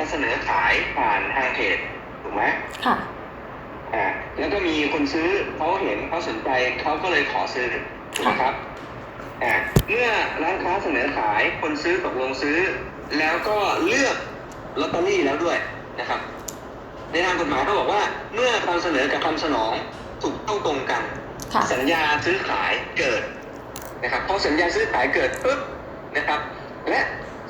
การเสนอขายผ่านทางเพจถูกไหมค่ะอ่าแล้วก็มีคนซื้อเขาเห็นเขาสนใจเขาก็เลยขอซื้อถูกไหมครับอ่าเมื่อร้านค้าเสนอขายคนซื้อตกลงซื้อ แล้วก็เลือกลอตเตอรี่แล้วด้วยนะครับ ในทางกฎหมายเขาบอกว่า เมื่อคำเสนอกับคำสนองถูกต้องตรงกันค่ะสัญญาซื้อขายเกิดนะครับพอสัญญาซื้อขายเกิดปุ๊บนะครับ และ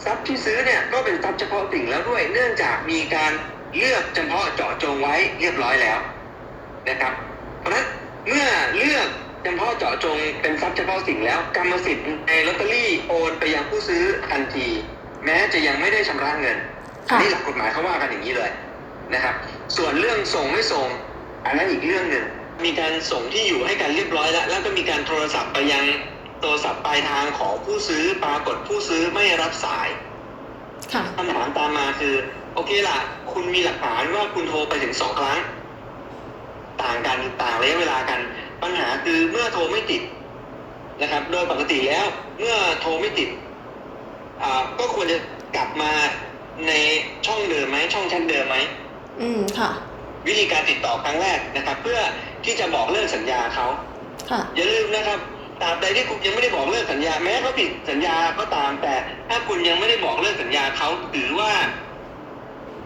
ทรัพย์ที่ซื้อเนี่ยก็เป็นทรัพย์เฉพาะสิ่งแล้วด้วย เนื่องจากมีการเลือกเฉพาะเจาะจงไว้เรียบร้อยแล้วนะครับ เพราะฉะนั้นเมื่อเลือกเฉพาะเจาะจงเป็นทรัพย์เฉพาะสิ่งแล้วกรรมสิทธิ์ในลอตเตอรี่โอนไปยังผู้ซื้อทันที แม้จะยังไม่ได้ชำระเงินอันค่ะนี้หลักกฎหมายเขาว่ากันอย่างนี้เลยนะครับ ส่วนเรื่องส่งไม่ส่ง อันนั้นอีกเรื่องหนึ่งมีการส่งที่อยู่ให้กันเรียบร้อยแล้ว แล้วก็มีการโทรศัพท์ไปยัง โทรศัพท์ปลายทางของผู้ซื้อปรากฏผู้ซื้อไม่รับสายค่ะคำถามตามมาคือ โอเคล่ะ คุณมีหลักฐานว่าคุณโทรไปถึงสองครั้ง ต่างกันต่างระยะเวลากัน ปัญหาคือเมื่อโทรไม่ติดนะครับ โดยปกติแล้ว เมื่อโทรไม่ติดอ่าก็ควรจะกลับมาในช่องเดิมไหมช่องแชทเดิมไหมอืมค่ะ วิธีการติดต่อครั้งแรกนะครับ เพื่อที่จะบอกเลิกสัญญาเขาค่ะอย่าลืมนะครับ ตราบใดที่คุณยังไม่ได้บอกเลิกสัญญา แม้เขาผิดสัญญาก็ตามแต่ ถ้าคุณยังไม่ได้บอกเลิกสัญญาเขาถือว่า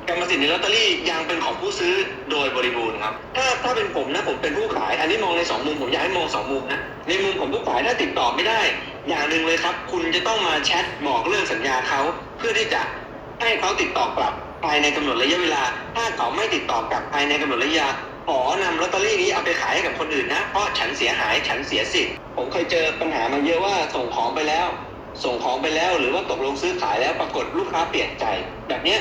กรรมสิทธิ์ในลอตเตอรี่ยังเป็นของผู้ซื้อโดยบริบูรณ์ครับ ถ้าถ้าเป็นผมนะผมเป็นผู้ขาย อันนี้มองในสองมุมผมอยากให้มองสองมุมนะในมุมของผู้ขายถ้าติดต่อไม่ได้ อย่างหนึ่งเลยครับ คุณจะต้องมาแชทบอกเลิกสัญญาเขาเพื่อที่จะให้เขาติดต่อกลับภายในกำหนดระยะเวลา ถ้าเขาไม่ติดต่อกลับภายในกำหนดระยะ ขอนำลอตเตอรี่นี้เอาไปขายให้กับคนอื่นนะ เพราะฉันเสียหายฉันเสียสิทธิ์ผมเคยเจอปัญหามาเยอะว่าส่งของไปแล้ว ส่งของไปแล้วหรือว่าตกลงซื้อขายแล้วปรากฏลูกค้าเปลี่ยนใจ แบบเนี้ย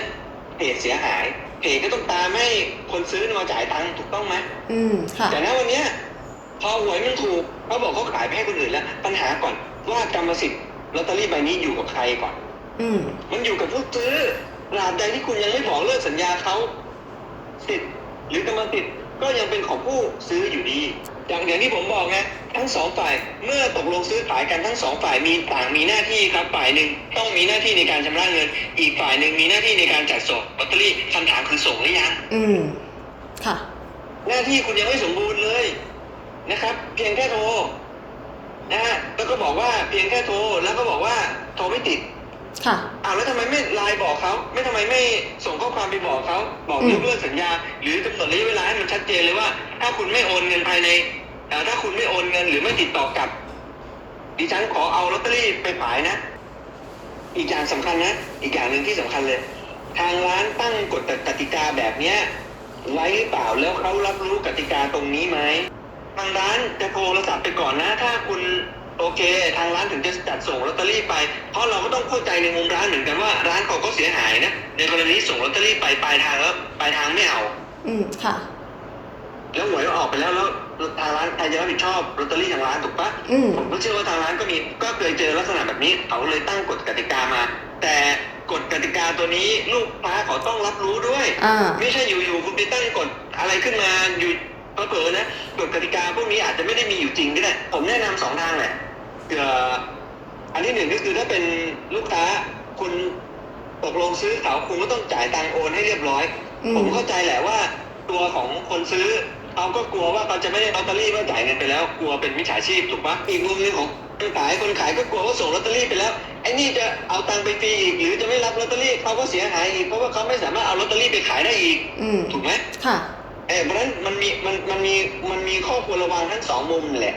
เพจเสียหายเพจก็ต้องตามให้คนซื้อมาจ่ายตังค์ถูกต้องไหมอืมค่ะแต่ณวันเนี้ยพอหวยมันถูกเขาบอกเขาขายไปให้คนอื่นแล้ว ปัญหาก่อนว่ากรรมสิทธิ์ลอตเตอรี่ใบนี้อยู่กับใครก่อน อืมมันอยู่กับผู้ซื้อตราบใดที่คุณยังไม่บอกเลิกสัญญาเขาสิทธิ์หรือกรรมสิทธิ์ ก็ยังเป็นของผู้ซื้ออยู่ดี อย่างอย่างที่ผมบอกไงทั้งสองฝ่ายเมื่อตกลงซื้อขายกันทั้งสองฝ่ายมีต่างมีหน้าที่ครับฝ่ายหนึ่งต้องมีหน้าที่ในการชำระเงิน อีกฝ่ายหนึ่งมีหน้าที่ในการจัดส่งลอตเตอรี่คำถามคือส่งหรือยังอืมค่ะ หน้าที่คุณยังไม่สมบูรณ์เลยนะครับ เพียงแค่โทรนะฮะแล้วก็บอกว่าเพียงแค่โทรแล้วก็บอกว่าโทรไม่ติด ค่ะอ้าวแล้วทำไมไม่ไลน์บอกเขาไม่ทำไมไม่ส่งข้อความไปบอกเขาบอกอืมยกเลิกสัญญา หรือกำหนดระยะเวลาให้มันชัดเจนเลยว่า ถ้าคุณไม่โอนเงินภายในถ้าคุณไม่โอนเงินหรือไม่ติดต่อกลับ ดิฉันขอเอาลอตเตอรี่ไปขายนะ อีกอย่างสำคัญนะ อีกอย่างหนึ่งที่สำคัญเลย ทางร้านตั้งกฎกติกาแบบเนี้ยไว้หรือเปล่าแล้วเขารับรู้กติกาตรงนี้ไหมทางร้านจะโทรศัพท์ไปก่อนนะ ถ้าคุณ โอเค ทางร้านถึงจะจัดส่งลอตเตอรี่ไป เพราะเราก็ต้องเข้าใจในมุมร้านเหมือนกันว่าร้านเขาก็เสียหายนะ ในกรณีส่งลอตเตอรี่ไปปลายทางแล้วปลายทางไม่เอา อืมค่ะ แล้วหวยออกไปแล้วแล้วทางร้านใครจะรับผิดชอบลอตเตอรี่ทางร้านถูกปะอืมผมก็เชื่อว่าทางร้านก็มีก็เคยเจอลักษณะแบบนี้เขาเลยตั้งกฎกติกามา แต่กฎกติกาตัวนี้ลูกค้าเขาต้องรับรู้ด้วย อ่า ไม่ใช่อยู่ๆคุณไปตั้งกฎอะไรขึ้นมาอยู่ เผลอๆนะกฎกติกาพวกนี้อาจจะไม่ได้มีอยู่จริงก็ได้ผมแนะนำสองทางแหละเผื่ออันที่หนึ่งก็คือถ้าเป็นลูกค้าคุณตกลงซื้อเขาคุณก็ต้องจ่ายตังค์โอนให้เรียบร้อยอืมผมเข้าใจแหละว่า ตัวของคนซื้อเขาก็กลัวว่าเขาจะไม่ได้ลอตเตอรี่ว่าจ่ายเงินไปแล้ว กลัวเป็นมิจฉาชีพถูกปะอีกมุมหนึงของคนขายคนขายก็กลัวว่าส่งลอตเตอรี่ไปแล้วไอ้นี่จะเอาตังค์ไปฟรีอีกหรือจะไม่รับลอตเตอรี่เขาก็เสียหายอีกเพราะว่าเขาไม่สามารถเอาลอตเตอรี่ไปขายได้อีกอืมถูกไหมค่ะ เออเพราะฉะนั้นมันมีมันมันมีมันมีข้อควรระวังทั้งสองมุมแหละ